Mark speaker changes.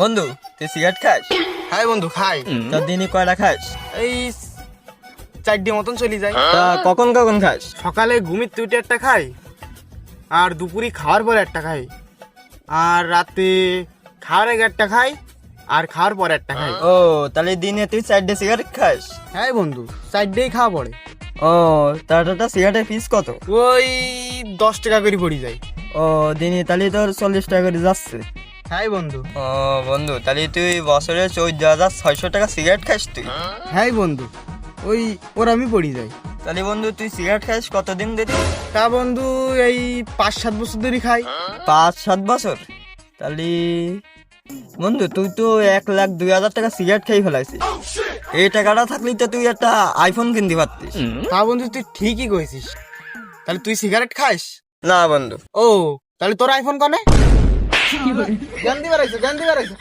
Speaker 1: বন্ধু তুই সিগারেট খাস?
Speaker 2: হ্যাঁ বন্ধু খাই।
Speaker 1: তোর দিনই কয়টা খাস?
Speaker 2: এই চারটে মতন চলে যায়।
Speaker 1: তা কখন কখন খাস?
Speaker 2: সকালে ঘুমির তুইটে একটা খাই আর দুপুরে খাওয়ার পরে একটা খাই আর রাতে খাওয়ার আগে একটা খাই আর খাওয়ার পরে একটা খাই।
Speaker 1: ও তাহলে দিনে তুই চারটে সিগারেট খাস?
Speaker 2: হ্যাঁ বন্ধু চারটেই খাওয়া পড়ে।
Speaker 1: ও তারটা সিগারেটের পিস কত?
Speaker 2: ওই দশ টাকা করে পড়ে যায়।
Speaker 1: ও দিনে তাহলে তোর চল্লিশ টাকা করে যাচ্ছে।
Speaker 2: হ্যাঁ বন্ধু।
Speaker 1: ও বন্ধু তাহলে তুই বছরে চৌদ্দ হাজার ছয়শো টাকা সিগারেট খাস তুই?
Speaker 2: হ্যাঁ বন্ধু ওই ওর আমি পড়ে যাই।
Speaker 1: তাহলে বন্ধু তুই সিগারেট খাস কতদিন ধরে?
Speaker 2: তা বন্ধু এই পাঁচ সাত বছর ধরে খাই।
Speaker 1: পাঁচ সাত বছর? তাহলে বন্ধু তুই তো এক লাখ দুই হাজার টাকা সিগারেট খেয়ে ফেলাইছিস। এই টাকাটা থাকলে তো তুই একটা আইফোন কিনতে পারতিস।
Speaker 2: তা বন্ধু তুই ঠিকই কইছিস। তাহলে তুই সিগারেট খাস?
Speaker 1: না বন্ধু।
Speaker 2: ও তাহলে তোর আইফোন কনে? জ্ঞান দিবার আইছে জ্ঞান দিবার আইছে